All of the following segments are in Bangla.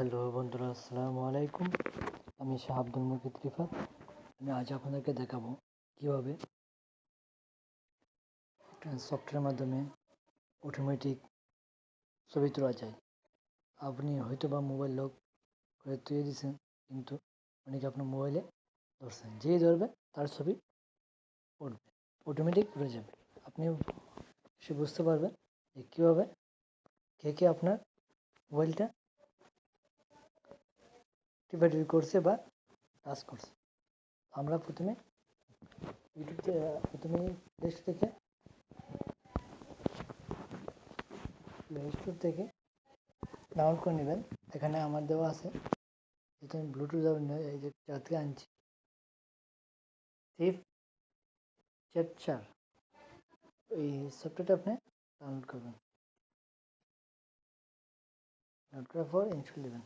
হ্যালো বন্ধুরা, আসসালামু আলাইকুম। আমি শাহ আব্দুল মুকিদ রিফাত। আমি আজ আপনাদেরকে দেখাবো কীভাবে একটা সফটওয়্যারের মাধ্যমে অটোমেটিক ছবি তোলা যায়। আপনি হয়তো বা মোবাইল লক করে তুলে দিয়েছেন কিন্তু অনেকে আপনার মোবাইলে ধরছেন। যেই ধরবে, তার ছবি উঠবে অটোমেটিক উঠে যাবে। আপনি সে বুঝতে পারবেন যে কীভাবে কে কে আপনার মোবাইলটা টিপাটিপি করছে বা টাচ করছে। আমরা প্রথমে ইউটিউব প্রথমে প্লে স্টোর থেকে প্লে স্টোর থেকে ডাউনলোড করে নেবেন। এখানে আমার দেওয়া আছে, এটা আমি ব্লুটুথ এই যে চার আনছি। সিফ চ্যাট চার এই সফটওয়্যারটা আপনি ডাউনলোড করবেন। ডাউনলোড করার পর ইনস্টল দেবেন।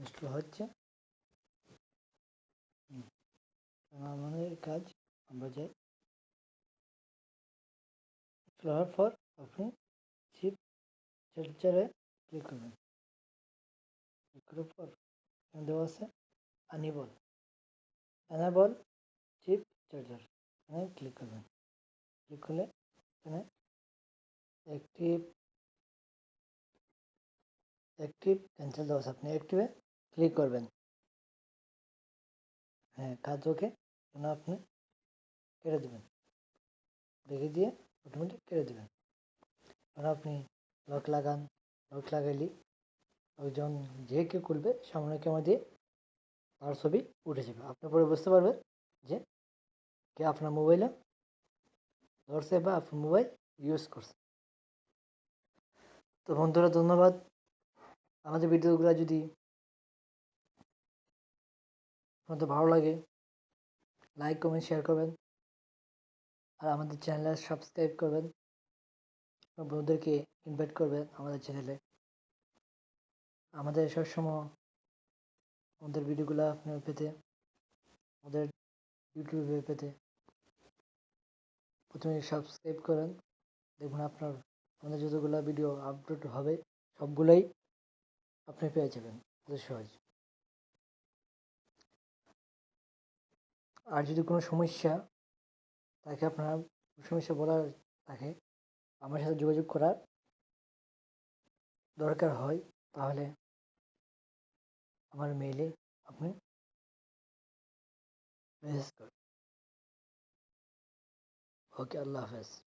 ইনস্টল হচ্ছে। আমাদের কাজ আমরা যাই। ইনস্টল হওয়ার পর আপনি চিপ চার্জারে ক্লিক করবেন। ক্লিক করার পর এখানে দেওয়া আছে আনিবল অ্যানাবল চিপ চার্জার এখানে ক্লিক করবেন। ক্লিক করলে এখানে অ্যাক্টিভ অ্যাক্টিভ ক্যান্সেল দেওয়া আছে। আপনি অ্যাক্টিভে ক্লিক করবেন। হ্যাঁ কাজ ওকে। আপনি কেটে দেবেন। রেখে দিয়ে অটোমেটিক কেটে দেবেন। কারণ আপনি লক লাগান। লক লাগাইলি ওইজন যে কেউ করবে সামনে ক্যামেরা দিয়ে তার ছবি উঠে যাবে। আপনি পরে বুঝতে পারবেন যে কে আপনার মোবাইলে ধরছে বা আপনার মোবাইল ইউজ করছে। তো বন্ধুরা, ধন্যবাদ। আমাদের ভিডিওগুলো যদি আপনাদের ভালো লাগে। লাইক কমেন্ট শেয়ার করবেন। আর আমাদের চ্যানেলে সাবস্ক্রাইব করবেন। বন্ধুদেরকে ইনভাইট করবেন আমাদের চ্যানেলে আমাদের সবসময় আমাদের ভিডিওগুলো আপনার পেতে, আমাদের ইউটিউবে পেতে। প্রথমে সাবস্ক্রাইব করেন। দেখুন আপনার, আমাদের যতগুলো ভিডিও আপলোড হবে, সবগুলোই আপনি পেয়ে যাবেন। সহজ। আর যদি কোনো সমস্যা থাকে আপনার সমস্যা বলার থাকে, আমার সাথে যোগাযোগ করার দরকার হয়, তাহলে আমার মেইলে আপনি মেসেজ করুন। ওকে আল্লাহ হাফেজ।